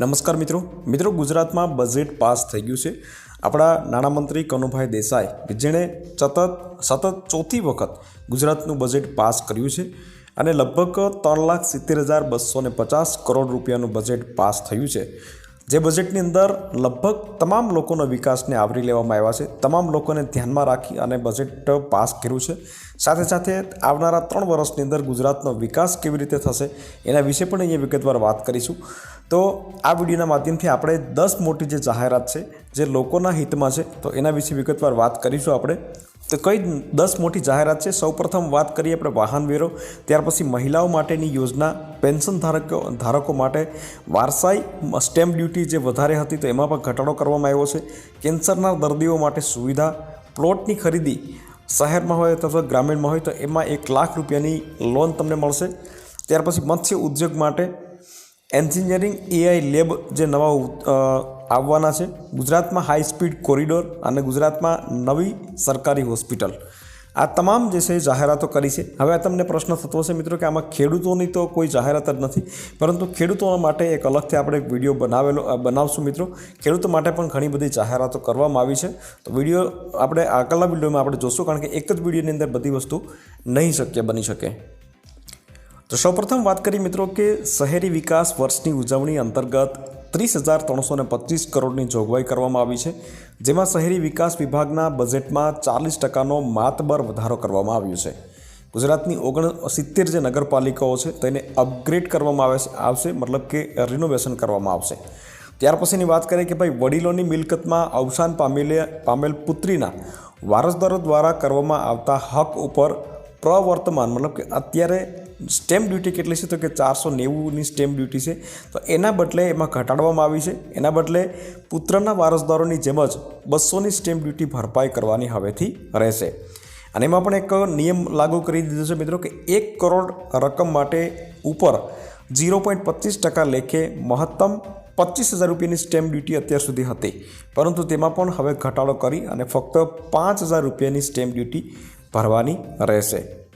નમસ્કાર મિત્રો. મિત્રો, ગુજરાતમાં બજેટ પાસ થઈ ગયું છે. આપણા નાણામંત્રી કનુભાઈ દેસાઈ કે જેણે સતત સતત ચોથી વખત ગુજરાતનું બજેટ પાસ કર્યું છે અને લગભગ ત્રણ લાખ સિત્તેર હજાર બસો ને પચાસ કરોડ રૂપિયાનું બજેટ પાસ થયું છે. જે બજેટની અંદર લગભગ તમામ લોકોનો વિકાસને આવરી લેવામાં આવ્યા છે. તમામ લોકોને ધ્યાનમાં રાખી અને બજેટ પાસ કર્યું છે. સાથે સાથે આવનારા ત્રણ વર્ષની અંદર ગુજરાતનો વિકાસ કેવી રીતે થશે એના વિશે પણ અહીંયા વિગતવાર વાત કરીશું. તો આ વિડીયોના માધ્યમથી આપણે દસ મોટી જે જાહેરાત છે, જે લોકોના હિતમાં છે, તો એના વિશે વિગતવાર વાત કરીશું આપણે. તો કઈ દસ મોટી જાહેરાત છે? સૌપ્રથમ વાત કરીએ આપણે વાહન વેરો ત્યાર પછી મહિલાઓ માટેની યોજના, પેન્શન ધારકો ધારકો માટે વારસાઈ સ્ટેમ્પ ડ્યુટી જે વધારે હતી તો એમાં પણ ઘટાડો કરવામાં આવ્યો છે. કેન્સરના દર્દીઓ માટે સુવિધા, પ્લોટની ખરીદી શહેરમાં હોય અથવા ગ્રામીણમાં હોય તો એમાં એક લાખ રૂપિયાની લોન તમને મળશે. ત્યાર પછી મત્સ્ય ઉદ્યોગ માટે એન્જિનિયરિંગ એઆઈ લેબ જે નવા આવવાના છે. ગુજરાતમાં હાઈ સ્પીડ કોરિડોર અને ગુજરાતમાં નવી સરકારી હોસ્પિટલ આ તમામ જે છે જાહેરાતો કરી છે. હવે આ તમને પ્રશ્ન થતો હશે, મિત્રો, કે આમાં ખેડૂતોની તો કોઈ જાહેરાત જ નથી, પરંતુ ખેડૂતો માટે એક અલગથી આપણે વીડિયો બનાવેલો બનાવશું, મિત્રો. ખેડૂતો માટે પણ ઘણી બધી જાહેરાતો કરવામાં આવી છે. તો વીડિયો આપણે આગળના વિડીયોમાં આપણે જોશું, કારણ કે એક જ વિડીયોની અંદર બધી વસ્તુ નહીં શક્ય બની શકે. તો સૌપ્રથમ વાત કરીએ મિત્રો કે શહેરી વિકાસ વર્ષની ઉજવણી અંતર્ગત ત્રીસ હજાર ત્રણસો ને પચીસ કરોડની જોગવાઈ કરવામાં આવી છે, જેમાં શહેરી વિકાસ વિભાગના બજેટમાં ચાલીસ ટકાનો માતબર વધારો કરવામાં આવ્યો છે. ગુજરાતની ઓગણ સિત્તેર જે નગરપાલિકાઓ છે, તેને અપગ્રેડ કરવામાં આવે છે, આવશે, મતલબ કે રિનોવેશન કરવામાં આવશે. ત્યાર પછીની વાત કરીએ કે ભાઈ વડીલોની મિલકતમાં અવસાન પામેલે, પામેલ પુત્રીના વારસદારો દ્વારા કરવામાં આવતા હક ઉપર પ્રવર્તમાન, મતલબ કે અત્યારે સ્ટેમ્પ ડ્યુટી કેટલી છે તો કે ચારસો નેવુંની સ્ટેમ્પ ડ્યુટી છે. તો એના બદલે એમાં ઘટાડવામાં આવી છે. એના બદલે પુત્રના વારસદારોની જેમ જ બસોની સ્ટેમ્પ ડ્યુટી ભરપાઈ કરવાની હવેથી રહેશે. અને એમાં પણ એક નિયમ લાગુ કરી દીધો છે મિત્રો કે એક કરોડ રકમ માટે ઉપર ઝીરો પોઈન્ટ પચીસ ટકા લેખે મહત્તમ પચીસ હજાર રૂપિયાની સ્ટેમ્પ ડ્યુટી અત્યાર સુધી હતી. પરંતુ તેમાં પણ હવે ઘટાડો કરી અને ફક્ત પાંચ હજાર રૂપિયાની સ્ટેમ્પ ડ્યુટી ભરવાની રહેશે.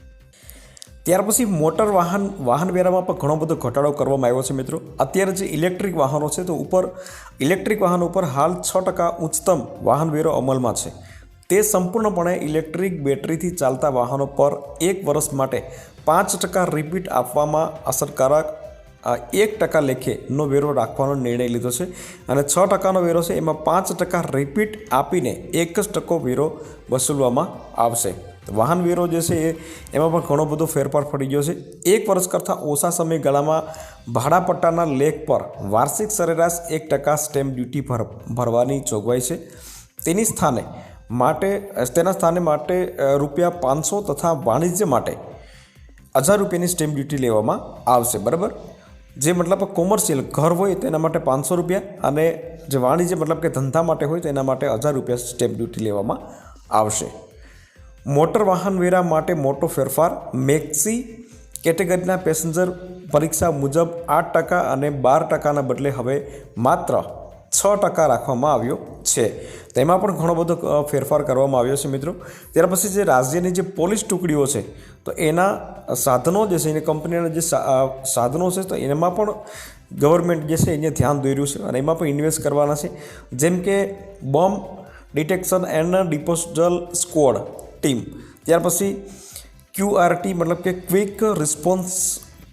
ત્યાર પછી મોટર વાહન વાહન વેરામાં પણ ઘણો બધો ઘટાડો કરવામાં આવ્યો છે મિત્રો. અત્યારે જે ઇલેક્ટ્રિક વાહનો છે તો ઉપર, ઇલેક્ટ્રિક વાહનો ઉપર હાલ છ ટકા ઉચ્ચતમ વાહન વેરો અમલમાં છે. તે સંપૂર્ણપણે ઇલેક્ટ્રિક બેટરીથી ચાલતા વાહનો પર એક વર્ષ માટે પાંચ ટકા રિપીટ આપવામાં અસરકારક એક ટકા લેખેનો વેરો રાખવાનો નિર્ણય લીધો છે. અને છ ટકાનો વેરો છે, એમાં પાંચ ટકા રિપીટ આપીને એક જ ટકો વેરો વસૂલવામાં આવશે. વાહન વેરો જે છે એ, એમાં પણ ઘણો બધો ફેરફાર પડી ગયો છે. એક વર્ષ કરતાં ઓછા સમયગાળામાં ભાડાપટ્ટાના લેખ પર વાર્ષિક સરેરાશ એક ટકા સ્ટેમ્પ ડ્યુટી ભર, ભરવાની જોગવાઈ છે. તેની સ્થાને માટે, તેના સ્થાને માટે રૂપિયા પાંચસો તથા વાણિજ્ય માટે હજાર રૂપિયાની સ્ટેમ્પ ડ્યુટી લેવામાં આવશે, બરાબર? જે મતલબ કોમર્શિયલ ઘર હોય તેના માટે પાંચસો રૂપિયા અને જે વાણિજ્ય મતલબ કે ધંધા માટે હોય તેના માટે હજાર રૂપિયા સ્ટેમ્પ ડ્યુટી લેવામાં આવશે. મોટર વાહન વેરા માટે મોટો ફેરફાર. મેક્સી કેટેગરીના પેસેન્જર પરીક્ષા મુજબ આઠ ટકા અને બાર ટકાના બદલે હવે માત્ર છ ટકા રાખવામાં આવ્યો છે. તેમાં પણ ઘણો બધો ફેરફાર કરવામાં આવ્યો છે મિત્રો. ત્યાર પછી જે રાજ્યની જે પોલીસ ટુકડીઓ છે, તો એના સાધનો જે છે, એની કંપનીના જે સાધનો છે, તો એમાં પણ ગવર્મેન્ટ જે છે, એને ધ્યાન દોર્યું છે અને એમાં પણ ઇન્વેસ્ટ કરવાના છે. જેમ કે bomb detection and disposal squad. Team. ત્યાર પછી ક્યુઆરટી મતલબ કે ક્વિક રિસ્પોન્સ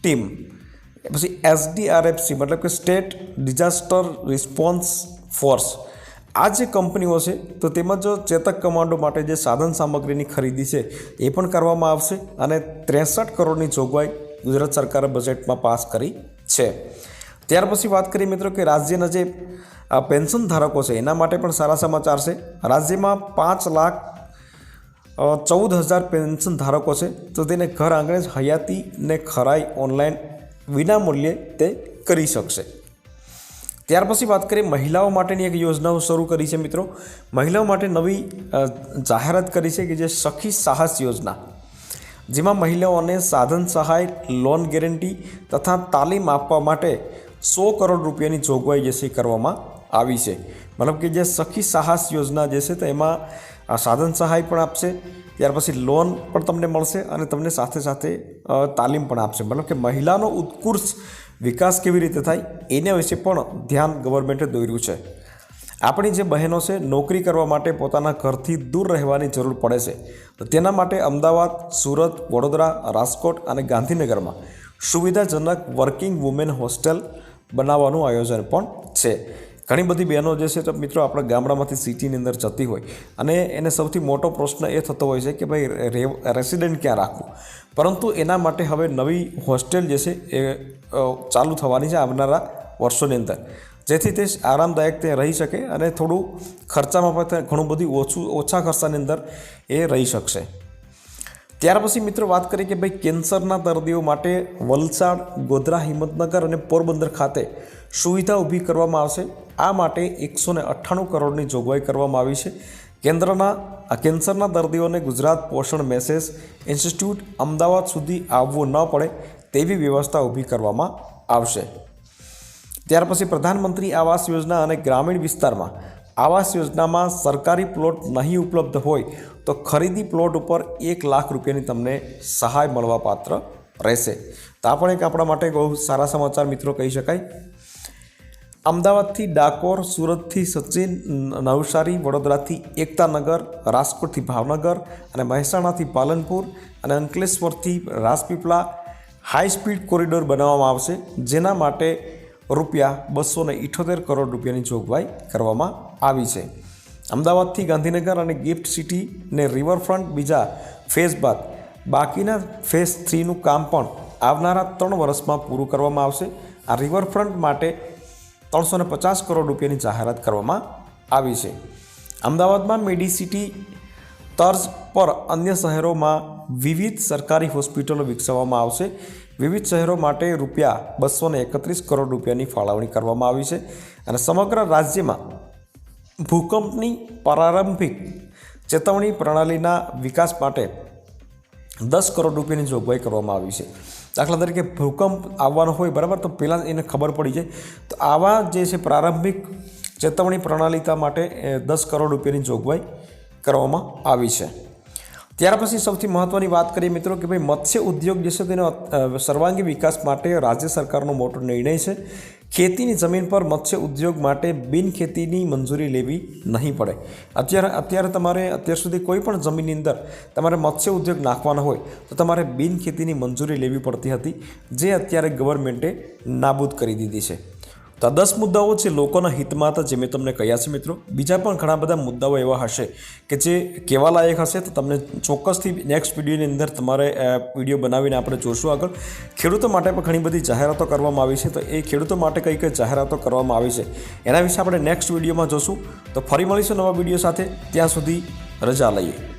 ટીમ. પછી એસડીઆરએફસી મતલબ કે સ્ટેટ ડિઝાસ્ટર રિસ્પોન્સ ફોર્સ. આ જે કંપનીઓ છે, તો તેમજ ચેતક કમાન્ડો માટે જે સાધન સામગ્રીની ખરીદી છે, એ પણ કરવામાં આવશે અને ત્રેસઠ કરોડની જોગવાઈ ગુજરાત સરકારે બજેટમાં પાસ કરી છે. ત્યાર પછી વાત કરીએ મિત્રો કે રાજ્યના જે પેન્શન ધારકો છે, એના માટે પણ સારા સમાચાર છે. રાજ્યમાં પાંચ લાખ ચૌદ હજાર પેન્શન ધારકો છે. તો તેને ઘર આંગણે જ હયાતી ને ખરાઈ ઓનલાઈન વિનામૂલ્યે તે કરી શકશે. ત્યાર પછી વાત કરીએ મહિલાઓ માટેની એક યોજનાઓ શરૂ કરી છે મિત્રો. મહિલાઓ માટે નવી જાહેરાત કરી છે કે જે સખી સાહસ યોજના. જેમાં મહિલાઓને સાધન સહાય, લોન ગેરંટી તથા તાલીમ આપવા માટે સો કરોડ રૂપિયાની જોગવાઈ જે છે કરવામાં આવી છે. મતલબ કે જે સખી સાહસ યોજના જે છે તો એમાં આ સાધન સહાય પણ આપશે, ત્યાર પછી લોન પણ તમને મળશે અને તમને સાથે સાથે તાલીમ પણ આપશે. મતલબ કે મહિલાનો ઉત્કૃષ્ટ વિકાસ કેવી રીતે થાય એના વિશે પણ ધ્યાન ગવર્મેન્ટે દોર્યું છે. આપણી જે બહેનો છે, નોકરી કરવા માટે પોતાના ઘરથી દૂર રહેવાની જરૂર પડે છે. તો તેના માટે અમદાવાદ, સુરત, વડોદરા, રાજકોટ અને ગાંધીનગરમાં સુવિધાજનક વર્કિંગ વુમેન હોસ્ટેલ બનાવવાનું આયોજન પણ છે. ઘણી બધી બહેનો જે છે તો મિત્રો આપણા ગામડામાંથી સિટીની અંદર જતી હોય અને એને સૌથી મોટો પ્રશ્ન એ થતો હોય છે કે ભાઈ રેસિડેન્ટ ક્યાં રાખવું? પરંતુ એના માટે હવે નવી હોસ્ટેલ જે છે એ ચાલુ થવાની છે આવનારા વર્ષોની અંદર. જેથી તે આરામદાયક તે રહી શકે અને થોડું ખર્ચામાં પણ ઘણું બધું ઓછું, ઓછા ખર્ચાની અંદર એ રહી શકશે. ત્યાર પછી મિત્રો વાત કરીએ કે ભાઈ કેન્સરના દર્દીઓ માટે વલસાડ, ગોધરા, હિંમતનગર અને પોરબંદર ખાતે સુવિધા ઊભી કરવામાં આવશે. આ માટે એકસો ને અઠ્ઠાણું કરોડની જોગવાઈ કરવામાં આવી છે. કેન્દ્રના, આ કેન્સરના દર્દીઓને ગુજરાત પોષણ મેસેજ ઇન્સ્ટિટ્યૂટ અમદાવાદ સુધી આવવું ન પડે તેવી વ્યવસ્થા ઊભી કરવામાં આવશે. ત્યાર પછી પ્રધાનમંત્રી આવાસ યોજના અને ગ્રામીણ વિસ્તારમાં આવાસ યોજનામાં સરકારી પ્લોટ નહીં ઉપલબ્ધ હોય તો ખરીદી પ્લોટ ઉપર એક લાખ રૂપિયાની તમને સહાય મળવા પાત્ર રહેશે. તો પણ એક આપણા માટે બહુ સારા સમાચાર મિત્રો કહી શકાય. અમદાવાદથી ડાકોર, સુરતથી સચિન નવસારી, વડોદરાથી એકતાનગર, રાજકોટથી ભાવનગર અને મહેસાણાથી પાલનપુર અને અંકલેશ્વરથી રાજપીપળા હાઈ સ્પીડ કોરિડોર બનાવવામાં આવશે, જેના માટે રૂપિયા બસો ને ઇઠોતેર કરોડ રૂપિયાની જોગવાઈ કરવામાં આવી છે. અમદાવાદથી ગાંધીનગર અને ગિફ્ટ સિટીને રિવરફ્રન્ટ બીજા ફેઝ બાદ બાકીના ફેઝ થ્રીનું કામ પણ આવનારા ત્રણ વર્ષમાં પૂરું કરવામાં આવશે. આ રિવરફ્રન્ટ માટે ત્રણસો પચાસ કરોડ રૂપિયાની જાહેરાત કરવામાં આવી છે. અમદાવાદમાં મેડિસિટી તર્જ પર અન્ય શહેરોમાં વિવિધ સરકારી હોસ્પિટલો વિકસાવવામાં આવશે. વિવિધ શહેરો માટે રૂપિયા બસો એકત્રીસ કરોડ રૂપિયાની ફાળવણી કરવામાં આવી છે અને સમગ્ર રાજ્યમાં ભૂકંપની પ્રારંભિક ચેતવણી પ્રણાલીના વિકાસ માટે દસ કરોડ રૂપિયાની જોગવાઈ કરવામાં આવી છે. દાખલા તરીકે ભૂકંપ આવવાનો હોય, બરાબર? તો પહેલાં એને ખબર પડી જાય. તો આવા જે છે પ્રારંભિક ચેતવણી પ્રણાલિતા માટે દસ કરોડ રૂપિયાની જોગવાઈ કરવામાં આવી છે. ત્યાર પછી સૌથી મહત્ત્વની વાત કરીએ મિત્રો કે ભાઈ, મત્સ્ય ઉદ્યોગ જે છે તેનો સર્વાંગી વિકાસ માટે રાજ્ય સરકારનો મોટો નિર્ણય છે. ખેતીની જમીન પર મત્સ્ય ઉદ્યોગ માટે બિન ખેતીની મંજૂરી લેવી નહીં પડે. અત્યારે અત્યારે તમારે અત્યાર સુધી કોઈ પણ જમીનની અંદર તમારે મત્સ્ય ઉદ્યોગ નાખવાનો હોય તો તમારે બિન ખેતીની મંજૂરી લેવી પડતી હતી, જે અત્યારે ગવર્મેન્ટે નાબૂદ કરી દીધી છે. તો આ દસ મુદ્દાઓ છે લોકોના હિતમાં હતા, જે મેં તમને કહ્યા છે મિત્રો. બીજા પણ ઘણા બધા મુદ્દાઓ એવા હશે કે જે કહેવા લાયક હશે તો તમને ચોક્કસથી નેક્સ્ટ વિડીયોની અંદર તમારે વીડિયો બનાવીને આપણે જોશું આગળ. ખેડૂતો માટે પણ ઘણી બધી જાહેરાતો કરવામાં આવી છે, તો એ ખેડૂતો માટે કઈ કઈ જાહેરાતો કરવામાં આવી છે, એના વિશે આપણે નેક્સ્ટ વિડીયોમાં જોશું. તો ફરી મળીશું નવા વીડિયો સાથે, ત્યાં સુધી રજા લઈએ.